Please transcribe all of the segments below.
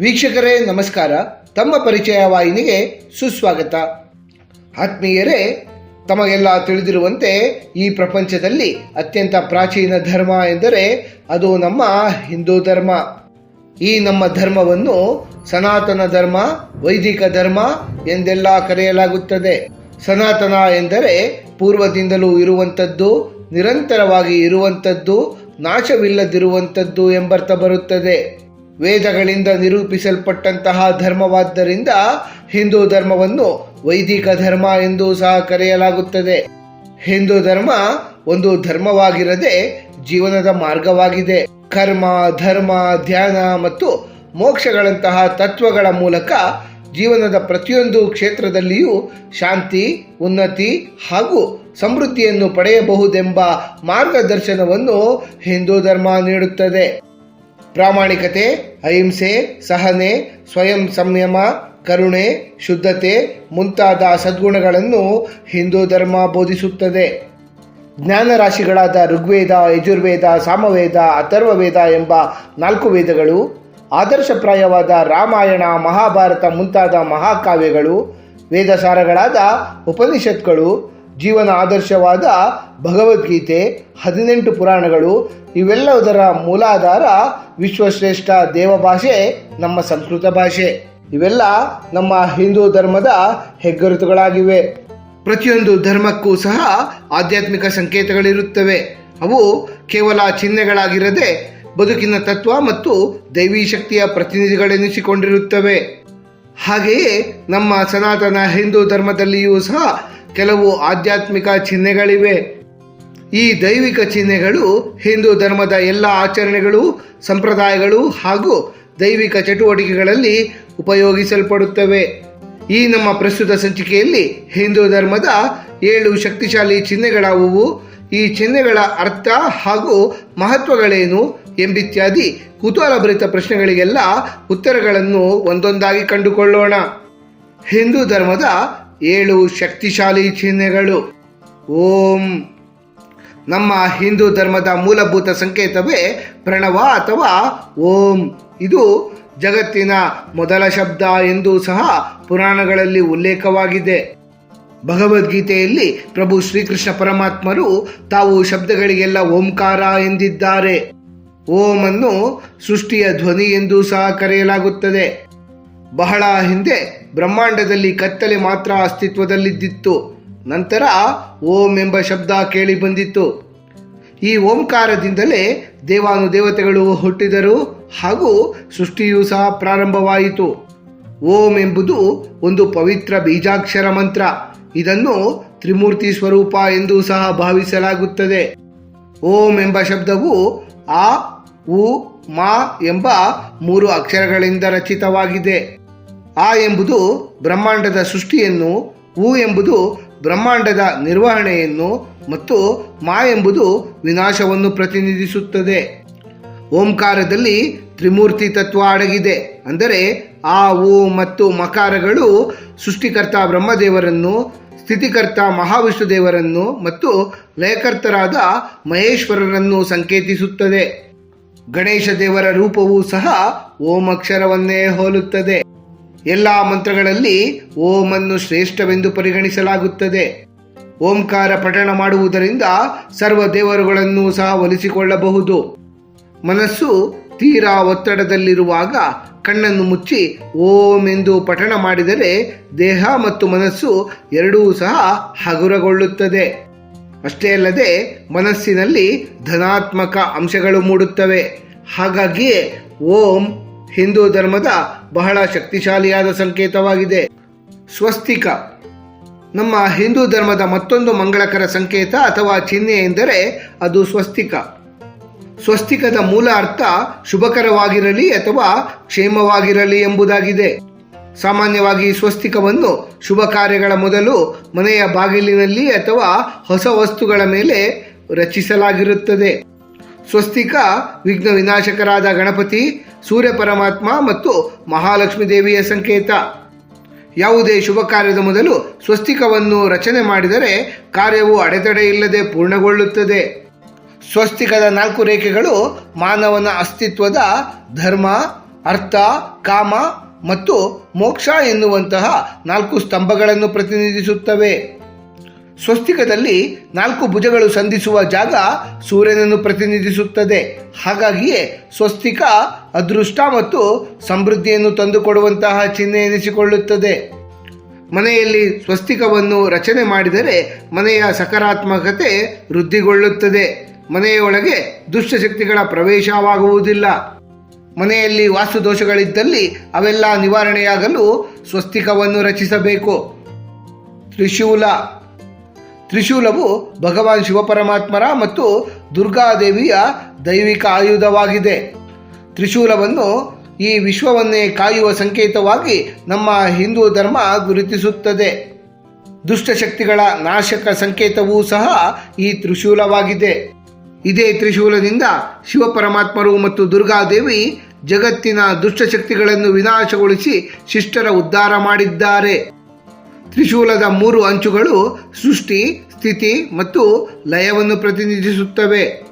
ವೀಕ್ಷಕರೇ, ನಮಸ್ಕಾರ. ತಮ್ಮ ಪರಿಚಯ ವಾಹಿನಿಗೆ ಸುಸ್ವಾಗತ. ಆತ್ಮೀಯರೇ, ತಮಗೆಲ್ಲ ತಿಳಿದಿರುವಂತೆ ಈ ಪ್ರಪಂಚದಲ್ಲಿ ಅತ್ಯಂತ ಪ್ರಾಚೀನ ಧರ್ಮ ಎಂದರೆ ಅದು ನಮ್ಮ ಹಿಂದೂ ಧರ್ಮ. ಈ ನಮ್ಮ ಧರ್ಮವನ್ನು ಸನಾತನ ಧರ್ಮ, ವೈದಿಕ ಧರ್ಮ ಎಂದೆಲ್ಲ ಕರೆಯಲಾಗುತ್ತದೆ. ಸನಾತನ ಎಂದರೆ ಪೂರ್ವದಿಂದಲೂ ಇರುವಂಥದ್ದು, ನಿರಂತರವಾಗಿ ಇರುವಂಥದ್ದು, ನಾಶವಿಲ್ಲದಿರುವಂಥದ್ದು ಎಂಬರ್ಥ ಬರುತ್ತದೆ. ವೇದಗಳಿಂದ ನಿರೂಪಿಸಲ್ಪಟ್ಟಂತಹ ಧರ್ಮವಾದ್ದರಿಂದ ಹಿಂದೂ ಧರ್ಮವನ್ನು ವೈದಿಕ ಧರ್ಮ ಎಂದು ಸಹ ಕರೆಯಲಾಗುತ್ತದೆ. ಹಿಂದೂ ಧರ್ಮ ಒಂದು ಧರ್ಮವಾಗಿರದೆ ಜೀವನದ ಮಾರ್ಗವಾಗಿದೆ. ಕರ್ಮ, ಧರ್ಮ, ಧ್ಯಾನ ಮತ್ತು ಮೋಕ್ಷಗಳಂತಹ ತತ್ವಗಳ ಮೂಲಕ ಜೀವನದ ಪ್ರತಿಯೊಂದು ಕ್ಷೇತ್ರದಲ್ಲಿಯೂ ಶಾಂತಿ, ಉನ್ನತಿ ಹಾಗೂ ಸಮೃದ್ಧಿಯನ್ನು ಪಡೆಯಬಹುದೆಂಬ ಮಾರ್ಗದರ್ಶನವನ್ನು ಹಿಂದೂ ಧರ್ಮ ನೀಡುತ್ತದೆ. ಪ್ರಾಮಾಣಿಕತೆ, ಅಹಿಂಸೆ, ಸಹನೆ, ಸ್ವಯಂ ಸಂಯಮ, ಕರುಣೆ, ಶುದ್ಧತೆ ಮುಂತಾದ ಸದ್ಗುಣಗಳನ್ನು ಹಿಂದೂ ಧರ್ಮ ಬೋಧಿಸುತ್ತದೆ. ಜ್ಞಾನ ರಾಶಿಗಳಾದ ಋಗ್ವೇದ, ಯಜುರ್ವೇದ, ಸಾಮವೇದ, ಅಥರ್ವವೇದ ಎಂಬ ನಾಲ್ಕು ವೇದಗಳು, ಆದರ್ಶಪ್ರಾಯವಾದ ರಾಮಾಯಣ, ಮಹಾಭಾರತ ಮುಂತಾದ ಮಹಾಕಾವ್ಯಗಳು ವೇದಸಾರಗಳಾದ ಉಪನಿಷತ್ಗಳು, ಜೀವನ ಆದರ್ಶವಾದ ಭಗವದ್ಗೀತೆ, ಹದಿನೆಂಟು ಪುರಾಣಗಳು ಇವೆಲ್ಲದರ ಮೂಲಾಧಾರ ವಿಶ್ವಶ್ರೇಷ್ಠ ದೇವಭಾಷೆ ನಮ್ಮ ಸಂಸ್ಕೃತ ಭಾಷೆ. ಇವೆಲ್ಲ ನಮ್ಮ ಹಿಂದೂ ಧರ್ಮದ ಹೆಗ್ಗುರುತುಗಳಾಗಿವೆ. ಪ್ರತಿಯೊಂದು ಧರ್ಮಕ್ಕೂ ಸಹ ಆಧ್ಯಾತ್ಮಿಕ ಸಂಕೇತಗಳಿರುತ್ತವೆ. ಅವು ಕೇವಲ ಚಿಹ್ನೆಗಳಾಗಿರದೆ ಬದುಕಿನ ತತ್ವ ಮತ್ತು ದೈವಿ ಶಕ್ತಿಯ ಪ್ರತಿನಿಧಿಗಳೆನಿಸಿಕೊಂಡಿರುತ್ತವೆ. ಹಾಗೆಯೇ ನಮ್ಮ ಸನಾತನ ಹಿಂದೂ ಧರ್ಮದಲ್ಲಿಯೂ ಸಹ ಕೆಲವು ಆಧ್ಯಾತ್ಮಿಕ ಚಿಹ್ನೆಗಳಿವೆ. ಈ ದೈವಿಕ ಚಿಹ್ನೆಗಳು ಹಿಂದೂ ಧರ್ಮದ ಎಲ್ಲ ಆಚರಣೆಗಳು, ಸಂಪ್ರದಾಯಗಳು ಹಾಗೂ ದೈವಿಕ ಚಟುವಟಿಕೆಗಳಲ್ಲಿ ಉಪಯೋಗಿಸಲ್ಪಡುತ್ತವೆ. ಈ ನಮ್ಮ ಪ್ರಸ್ತುತ ಸಂಚಿಕೆಯಲ್ಲಿ ಹಿಂದೂ ಧರ್ಮದ ಏಳು ಶಕ್ತಿಶಾಲಿ ಚಿಹ್ನೆಗಳಾವುವು. ಈ ಚಿಹ್ನೆಗಳ ಅರ್ಥ ಹಾಗೂ ಮಹತ್ವಗಳೇನು? ಎಂಬಿತ್ಯಾದಿ ಕುತೂಹಲಭರಿತ ಪ್ರಶ್ನೆಗಳಿಗೆಲ್ಲ ಉತ್ತರಗಳನ್ನು ಒಂದೊಂದಾಗಿ ಕಂಡುಕೊಳ್ಳೋಣ. ಹಿಂದೂ ಧರ್ಮದ ಏಳು ಶಕ್ತಿಶಾಲಿ ಚಿಹ್ನೆಗಳು. ಓಂ. ನಮ್ಮ ಹಿಂದೂ ಧರ್ಮದ ಮೂಲಭೂತ ಸಂಕೇತವೇ ಪ್ರಣವ ಅಥವಾ ಓಂ. ಇದು ಜಗತ್ತಿನ ಮೊದಲ ಶಬ್ದ ಎಂದು ಸಹ ಪುರಾಣಗಳಲ್ಲಿ ಉಲ್ಲೇಖವಾಗಿದೆ. ಭಗವದ್ಗೀತೆಯಲ್ಲಿ ಪ್ರಭು ಶ್ರೀಕೃಷ್ಣ ಪರಮಾತ್ಮರು ತಾವು ಶಬ್ದಗಳಿಗೆಲ್ಲ ಓಂಕಾರ ಎಂದಿದ್ದಾರೆ. ಓಂ ಅನ್ನು ಸೃಷ್ಟಿಯ ಧ್ವನಿ ಎಂದು ಸಹ ಕರೆಯಲಾಗುತ್ತದೆ. ಬಹಳ ಹಿಂದೆ ಬ್ರಹ್ಮಾಂಡದಲ್ಲಿ ಕತ್ತಲೆ ಮಾತ್ರ ಅಸ್ತಿತ್ವದಲ್ಲಿದ್ದಿತ್ತು. ನಂತರ ಓಂ ಎಂಬ ಶಬ್ದ ಕೇಳಿ ಬಂದಿತ್ತು. ಈ ಓಂಕಾರದಿಂದಲೇ ದೇವಾನುದೇವತೆಗಳು ಹುಟ್ಟಿದರು ಹಾಗೂ ಸೃಷ್ಟಿಯೂ ಸಹ ಪ್ರಾರಂಭವಾಯಿತು. ಓಂ ಎಂಬುದು ಒಂದು ಪವಿತ್ರ ಬೀಜಾಕ್ಷರ ಮಂತ್ರ. ಇದನ್ನು ತ್ರಿಮೂರ್ತಿ ಸ್ವರೂಪ ಎಂದು ಸಹ ಭಾವಿಸಲಾಗುತ್ತದೆ. ಓಂ ಎಂಬ ಶಬ್ದವು ಆ ಉ ಮಾ ಎಂಬ ಮೂರು ಅಕ್ಷರಗಳಿಂದ ರಚಿತವಾಗಿದೆ. ಆ ಎಂಬುದು ಬ್ರಹ್ಮಾಂಡದ ಸೃಷ್ಟಿಯನ್ನು ಉ ಎಂಬುದು ಬ್ರಹ್ಮಾಂಡದ ನಿರ್ವಹಣೆಯನ್ನು ಮತ್ತು ಮಾ ಎಂಬುದು ವಿನಾಶವನ್ನು ಪ್ರತಿನಿಧಿಸುತ್ತದೆ. ಓಂಕಾರದಲ್ಲಿ ತ್ರಿಮೂರ್ತಿ ತತ್ವ ಅಡಗಿದೆ. ಅಂದರೆ ಆ ಉ ಮತ್ತು ಮಕಾರಗಳು ಸೃಷ್ಟಿಕರ್ತ ಬ್ರಹ್ಮದೇವರನ್ನು, ಸ್ಥಿತಿಕರ್ತ ಮಹಾವಿಷ್ಣು ದೇವರನ್ನು ಮತ್ತು ಲಯಕರ್ತರಾದ ಮಹೇಶ್ವರರನ್ನು ಸಂಕೇತಿಸುತ್ತದೆ. ಗಣೇಶ ದೇವರ ರೂಪವೂ ಸಹ ಓಂ ಅಕ್ಷರವನ್ನೇ ಹೋಲುತ್ತದೆ. ಎಲ್ಲ ಮಂತ್ರಗಳಲ್ಲಿ ಓಂ ಅನ್ನು ಶ್ರೇಷ್ಠವೆಂದು ಪರಿಗಣಿಸಲಾಗುತ್ತದೆ. ಓಂಕಾರ ಪಠಣ ಮಾಡುವುದರಿಂದ ಸರ್ವ ದೇವರುಗಳನ್ನು ಸಹ ಒಲಿಸಿಕೊಳ್ಳಬಹುದು. ಮನಸ್ಸು ತೀರಾ ಒತ್ತಡದಲ್ಲಿರುವಾಗ ಕಣ್ಣನ್ನು ಮುಚ್ಚಿ ಓಂ ಎಂದು ಪಠಣ ಮಾಡಿದರೆ ದೇಹ ಮತ್ತು ಮನಸ್ಸು ಎರಡೂ ಸಹ ಹಗುರಗೊಳ್ಳುತ್ತದೆ. ಅಷ್ಟೇ ಅಲ್ಲದೆ ಮನಸ್ಸಿನಲ್ಲಿ ಧನಾತ್ಮಕ ಅಂಶಗಳು ಮೂಡುತ್ತವೆ. ಹಾಗಾಗಿಯೇ ಓಂ ಹಿಂದೂ ಧರ್ಮದ ಬಹಳ ಶಕ್ತಿಶಾಲಿಯಾದ ಸಂಕೇತವಾಗಿದೆ. ಸ್ವಸ್ತಿಕ. ನಮ್ಮ ಹಿಂದೂ ಧರ್ಮದ ಮತ್ತೊಂದು ಮಂಗಳಕರ ಸಂಕೇತ ಅಥವಾ ಚಿಹ್ನೆ ಎಂದರೆ ಅದು ಸ್ವಸ್ತಿಕ. ಸ್ವಸ್ತಿಕದ ಮೂಲ ಅರ್ಥ ಶುಭಕರವಾಗಿರಲಿ ಅಥವಾ ಕ್ಷೇಮವಾಗಿರಲಿ ಎಂಬುದಾಗಿದೆ. ಸಾಮಾನ್ಯವಾಗಿ ಸ್ವಸ್ತಿಕವನ್ನು ಶುಭ ಕಾರ್ಯಗಳ ಮೊದಲು ಮನೆಯ ಬಾಗಿಲಿನಲ್ಲಿ ಅಥವಾ ಹೊಸ ವಸ್ತುಗಳ ಮೇಲೆ ರಚಿಸಲಾಗಿರುತ್ತದೆ. ಸ್ವಸ್ತಿಕ, ವಿಘ್ನ ವಿನಾಶಕರಾದ ಗಣಪತಿ, ಸೂರ್ಯ ಪರಮಾತ್ಮ ಮತ್ತು ಮಹಾಲಕ್ಷ್ಮೀ ದೇವಿಯ ಸಂಕೇತ. ಯಾವುದೇ ಶುಭ ಕಾರ್ಯದ ಮೊದಲು ಸ್ವಸ್ತಿಕವನ್ನು ರಚನೆ ಮಾಡಿದರೆ ಕಾರ್ಯವು ಅಡೆತಡೆ ಇಲ್ಲದೆ ಪೂರ್ಣಗೊಳ್ಳುತ್ತದೆ. ಸ್ವಸ್ತಿಕದ ನಾಲ್ಕು ರೇಖೆಗಳು ಮಾನವನ ಅಸ್ತಿತ್ವದ ಧರ್ಮ, ಅರ್ಥ, ಕಾಮ ಮತ್ತು ಮೋಕ್ಷ ಎನ್ನುವಂತಹ ನಾಲ್ಕು ಸ್ತಂಭಗಳನ್ನು ಪ್ರತಿನಿಧಿಸುತ್ತವೆ. ಸ್ವಸ್ತಿಕದಲ್ಲಿ ನಾಲ್ಕು ಭುಜಗಳು ಸಂಧಿಸುವ ಜಾಗ ಸೂರ್ಯನನ್ನು ಪ್ರತಿನಿಧಿಸುತ್ತದೆ. ಹಾಗಾಗಿಯೇ ಸ್ವಸ್ತಿಕ ಅದೃಷ್ಟ ಮತ್ತು ಸಮೃದ್ಧಿಯನ್ನು ತಂದುಕೊಡುವಂತಹ ಚಿಹ್ನೆ ಎನಿಸಿಕೊಳ್ಳುತ್ತದೆ. ಮನೆಯಲ್ಲಿ ಸ್ವಸ್ತಿಕವನ್ನು ರಚನೆ ಮಾಡಿದರೆ ಮನೆಯ ಸಕಾರಾತ್ಮಕತೆ ವೃದ್ಧಿಗೊಳ್ಳುತ್ತದೆ. ಮನೆಯೊಳಗೆ ದುಷ್ಟಶಕ್ತಿಗಳ ಪ್ರವೇಶವಾಗುವುದಿಲ್ಲ. ಮನೆಯಲ್ಲಿ ವಾಸ್ತು ದೋಷಗಳಿದ್ದಲ್ಲಿ ಅವೆಲ್ಲ ನಿವಾರಣೆಯಾಗಲು ಸ್ವಸ್ತಿಕವನ್ನು ರಚಿಸಬೇಕು. ತ್ರಿಶೂಲ ತ್ರಿಶೂಲವು ಭಗವಾನ್ ಶಿವಪರಮಾತ್ಮರ ಮತ್ತು ದುರ್ಗಾದೇವಿಯ ದೈವಿಕ ಆಯುಧವಾಗಿದೆ. ತ್ರಿಶೂಲವನ್ನು ಈ ವಿಶ್ವವನ್ನೇ ಕಾಯುವ ಸಂಕೇತವಾಗಿ ನಮ್ಮ ಹಿಂದೂ ಧರ್ಮ ಗುರುತಿಸುತ್ತದೆ. ದುಷ್ಟಶಕ್ತಿಗಳ ನಾಶಕ ಸಂಕೇತವೂ ಸಹ ಈ ತ್ರಿಶೂಲವಾಗಿದೆ. ಇದೇ ತ್ರಿಶೂಲದಿಂದ ಶಿವಪರಮಾತ್ಮರು ಮತ್ತು ದುರ್ಗಾದೇವಿ ಜಗತ್ತಿನ ದುಷ್ಟಶಕ್ತಿಗಳನ್ನು ವಿನಾಶಗೊಳಿಸಿ ಶಿಷ್ಟರ ಉದ್ಧಾರ ಮಾಡಿದ್ದಾರೆ. ತ್ರಿಶೂಲದ ಮೂರು ಅಂಚುಗಳು ಸೃಷ್ಟಿ, ಸ್ಥಿತಿ ಮತ್ತು ಲಯವನ್ನು ಪ್ರತಿನಿಧಿಸುತ್ತವೆ.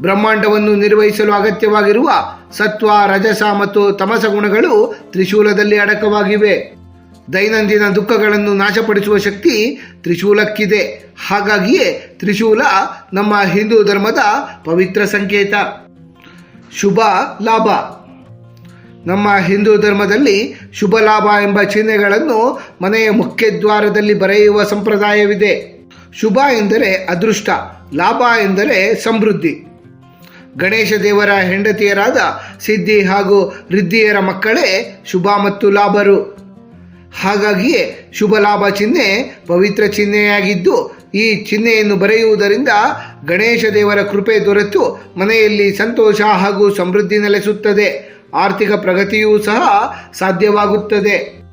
ಬ್ರಹ್ಮಾಂಡವನ್ನು ನಿರ್ವಹಿಸಲು ಅಗತ್ಯವಾಗಿರುವ ಸತ್ವ, ರಜಸ ಮತ್ತು ತಮಸ ಗುಣಗಳು ತ್ರಿಶೂಲದಲ್ಲಿ ಅಡಕವಾಗಿವೆ. ದೈನಂದಿನ ದುಃಖಗಳನ್ನು ನಾಶಪಡಿಸುವ ಶಕ್ತಿ ತ್ರಿಶೂಲಕ್ಕಿದೆ. ಹಾಗಾಗಿಯೇ ತ್ರಿಶೂಲ ನಮ್ಮ ಹಿಂದೂ ಧರ್ಮದ ಪವಿತ್ರ ಸಂಕೇತ. ಶುಭ ಲಾಭ. ನಮ್ಮ ಹಿಂದೂ ಧರ್ಮದಲ್ಲಿ ಶುಭ ಲಾಭ ಎಂಬ ಚಿಹ್ನೆಗಳನ್ನು ಮನೆಯ ಮುಖ್ಯದ್ವಾರದಲ್ಲಿ ಬರೆಯುವ ಸಂಪ್ರದಾಯವಿದೆ. ಶುಭ ಎಂದರೆ ಅದೃಷ್ಟ, ಲಾಭ ಎಂದರೆ ಸಮೃದ್ಧಿ. ಗಣೇಶ ದೇವರ ಹೆಂಡತಿಯರಾದ ಸಿದ್ಧಿ ಹಾಗೂ ರಿದ್ಧಿಯರ ಮಕ್ಕಳೇ ಶುಭ ಮತ್ತು ಲಾಭರು. ಹಾಗಾಗಿಯೇ ಶುಭ ಲಾಭ ಚಿಹ್ನೆ ಪವಿತ್ರ ಚಿಹ್ನೆಯಾಗಿದ್ದು, ಈ ಚಿಹ್ನೆಯನ್ನು ಬರೆಯುವುದರಿಂದ ಗಣೇಶ ದೇವರ ಕೃಪೆ ದೊರೆತು, ಮನೆಯಲ್ಲಿ ಸಂತೋಷ ಹಾಗೂ ಸಮೃದ್ಧಿ ನೆಲೆಸುತ್ತದೆ. ಆರ್ಥಿಕ ಪ್ರಗತಿಯೂ ಸಹ ಸಾಧ್ಯವಾಗುತ್ತದೆ.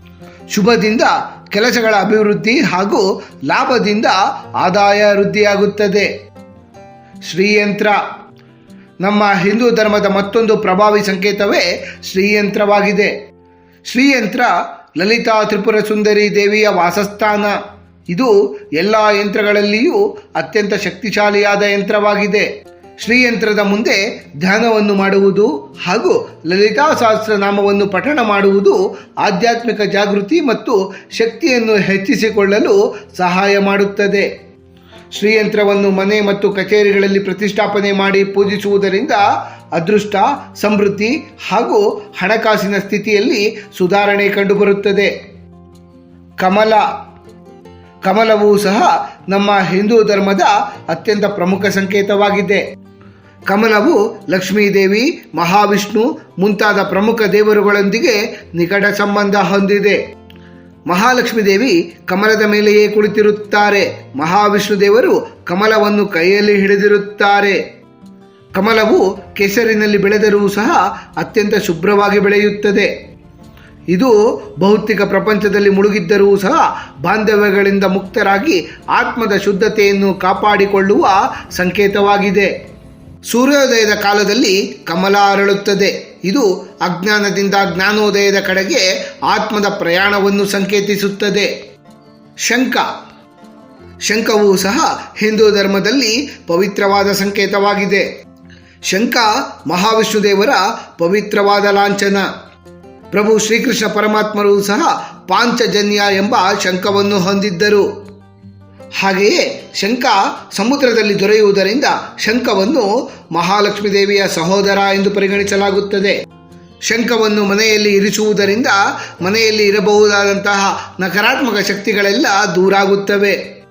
ಶುಭದಿಂದ ಕೆಲಸಗಳ ಅಭಿವೃದ್ಧಿ ಹಾಗೂ ಲಾಭದಿಂದ ಆದಾಯ ವೃದ್ಧಿಯಾಗುತ್ತದೆ. ಶ್ರೀಯಂತ್ರ. ನಮ್ಮ ಹಿಂದೂ ಧರ್ಮದ ಮತ್ತೊಂದು ಪ್ರಭಾವಿ ಸಂಕೇತವೇ ಶ್ರೀಯಂತ್ರವಾಗಿದೆ. ಶ್ರೀಯಂತ್ರ ಲಲಿತಾ ತ್ರಿಪುರ ಸುಂದರಿ ದೇವಿಯ ವಾಸಸ್ಥಾನ. ಇದು ಎಲ್ಲ ಯಂತ್ರಗಳಲ್ಲಿಯೂ ಅತ್ಯಂತ ಶಕ್ತಿಶಾಲಿಯಾದ ಯಂತ್ರವಾಗಿದೆ. ಶ್ರೀಯಂತ್ರದ ಮುಂದೆ ಧ್ಯಾನವನ್ನು ಮಾಡುವುದು ಹಾಗೂ ಲಲಿತಾ ಸಹಸ್ರನಾಮವನ್ನು ಪಠಣ ಮಾಡುವುದು ಆಧ್ಯಾತ್ಮಿಕ ಜಾಗೃತಿ ಮತ್ತು ಶಕ್ತಿಯನ್ನು ಹೆಚ್ಚಿಸಿಕೊಳ್ಳಲು ಸಹಾಯ ಮಾಡುತ್ತದೆ. ಶ್ರೀಯಂತ್ರವನ್ನು ಮನೆ ಮತ್ತು ಕಚೇರಿಗಳಲ್ಲಿ ಪ್ರತಿಷ್ಠಾಪನೆ ಮಾಡಿ ಪೂಜಿಸುವುದರಿಂದ ಅದೃಷ್ಟ, ಸಮೃದ್ಧಿ ಹಾಗೂ ಹಣಕಾಸಿನ ಸ್ಥಿತಿಯಲ್ಲಿ ಸುಧಾರಣೆ ಕಂಡುಬರುತ್ತದೆ. ಕಮಲ. ಕಮಲವು ಸಹ ನಮ್ಮ ಹಿಂದೂ ಧರ್ಮದ ಅತ್ಯಂತ ಪ್ರಮುಖ ಸಂಕೇತವಾಗಿದೆ. ಕಮಲವು ಲಕ್ಷ್ಮೀದೇವಿ, ಮಹಾವಿಷ್ಣು ಮುಂತಾದ ಪ್ರಮುಖ ದೇವರುಗಳೊಂದಿಗೆ ನಿಕಟ ಸಂಬಂಧ ಹೊಂದಿದೆ. ಮಹಾಲಕ್ಷ್ಮೀ ದೇವಿ ಕಮಲದ ಮೇಲೆಯೇ ಕುಳಿತಿರುತ್ತಾರೆ. ಮಹಾವಿಷ್ಣು ದೇವರು ಕಮಲವನ್ನು ಕೈಯಲ್ಲಿ ಹಿಡಿದಿರುತ್ತಾರೆ. ಕಮಲವು ಕೆಸರಿನಲ್ಲಿ ಬೆಳೆದರೂ ಸಹ ಅತ್ಯಂತ ಶುಭ್ರವಾಗಿ ಬೆಳೆಯುತ್ತದೆ. ಇದು ಭೌತಿಕ ಪ್ರಪಂಚದಲ್ಲಿ ಮುಳುಗಿದ್ದರೂ ಸಹ ಬಾಂಧವ್ಯಗಳಿಂದ ಮುಕ್ತರಾಗಿ ಆತ್ಮದ ಶುದ್ಧತೆಯನ್ನು ಕಾಪಾಡಿಕೊಳ್ಳುವ ಸಂಕೇತವಾಗಿದೆ. ಸೂರ್ಯೋದಯದ ಕಾಲದಲ್ಲಿ ಕಮಲ ಅರಳುತ್ತದೆ. ಇದು ಅಜ್ಞಾನದಿಂದ ಜ್ಞಾನೋದಯದ ಕಡೆಗೆ ಆತ್ಮದ ಪ್ರಯಾಣವನ್ನು ಸಂಕೇತಿಸುತ್ತದೆ. ಶಂಖ ಶಂಖವು ಸಹ ಹಿಂದೂ ಧರ್ಮದಲ್ಲಿ ಪವಿತ್ರವಾದ ಸಂಕೇತವಾಗಿದೆ. ಶಂಖ ಮಹಾವಿಷ್ಣುದೇವರ ಪವಿತ್ರವಾದ ಲಾಂಛನ. ಪ್ರಭು ಶ್ರೀಕೃಷ್ಣ ಪರಮಾತ್ಮರು ಸಹ ಪಾಂಚಜನ್ಯ ಎಂಬ ಶಂಖವನ್ನು ಹೊಂದಿದ್ದರು. ಹಾಗೆಯೇ ಶಂಖ ಸಮುದ್ರದಲ್ಲಿ ದೊರೆಯುವುದರಿಂದ ಶಂಖವನ್ನು ಮಹಾಲಕ್ಷ್ಮೀ ದೇವಿಯ ಸಹೋದರ ಎಂದು ಪರಿಗಣಿಸಲಾಗುತ್ತದೆ. ಶಂಖವನ್ನು ಮನೆಯಲ್ಲಿ ಇರಿಸುವುದರಿಂದ ಮನೆಯಲ್ಲಿ ಇರಬಹುದಾದಂತಹ ನಕಾರಾತ್ಮಕ ಶಕ್ತಿಗಳೆಲ್ಲ ದೂರಾಗುತ್ತವೆ.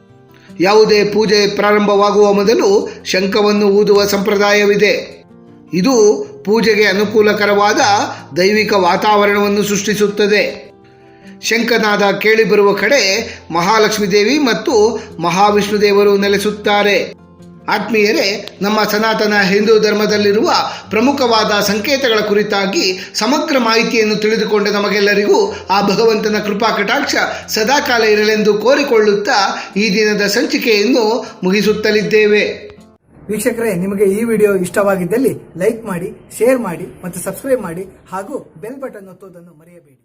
ಯಾವುದೇ ಪೂಜೆ ಪ್ರಾರಂಭವಾಗುವ ಮೊದಲು ಶಂಖವನ್ನು ಊದುವ ಸಂಪ್ರದಾಯವಿದೆ. ಇದು ಪೂಜೆಗೆ ಅನುಕೂಲಕರವಾದ ದೈವಿಕ ವಾತಾವರಣವನ್ನು ಸೃಷ್ಟಿಸುತ್ತದೆ. ಶಂಖನಾದ ಕೇಳಿಬರುವ ಕಡೆ ಮಹಾಲಕ್ಷ್ಮೀ ದೇವಿ ಮತ್ತು ಮಹಾವಿಷ್ಣು ದೇವರು ನೆಲೆಸುತ್ತಾರೆ. ಆತ್ಮೀಯರೇ, ನಮ್ಮ ಸನಾತನ ಹಿಂದೂ ಧರ್ಮದಲ್ಲಿರುವ ಪ್ರಮುಖವಾದ ಸಂಕೇತಗಳ ಕುರಿತಾಗಿ ಸಮಗ್ರ ಮಾಹಿತಿಯನ್ನು ತಿಳಿದುಕೊಂಡ ನಮಗೆಲ್ಲರಿಗೂ ಆ ಭಗವಂತನ ಕೃಪಾ ಕಟಾಕ್ಷ ಸದಾಕಾಲ ಇರಲೆಂದು ಕೋರಿಕೊಳ್ಳುತ್ತಾ ಈ ದಿನದ ಸಂಚಿಕೆಯನ್ನು ಮುಗಿಸುತ್ತಲಿದ್ದೇವೆ. ವೀಕ್ಷಕರೇ, ನಿಮಗೆ ಈ ವಿಡಿಯೋ ಇಷ್ಟವಾಗಿದ್ದಲ್ಲಿ ಲೈಕ್ ಮಾಡಿ, ಶೇರ್ ಮಾಡಿ ಮತ್ತು ಸಬ್ಸ್ಕ್ರೈಬ್ ಮಾಡಿ ಹಾಗೂ ಬೆಲ್ ಬಟನ್ ಒತ್ತುವುದನ್ನು ಮರೆಯಬೇಡಿ.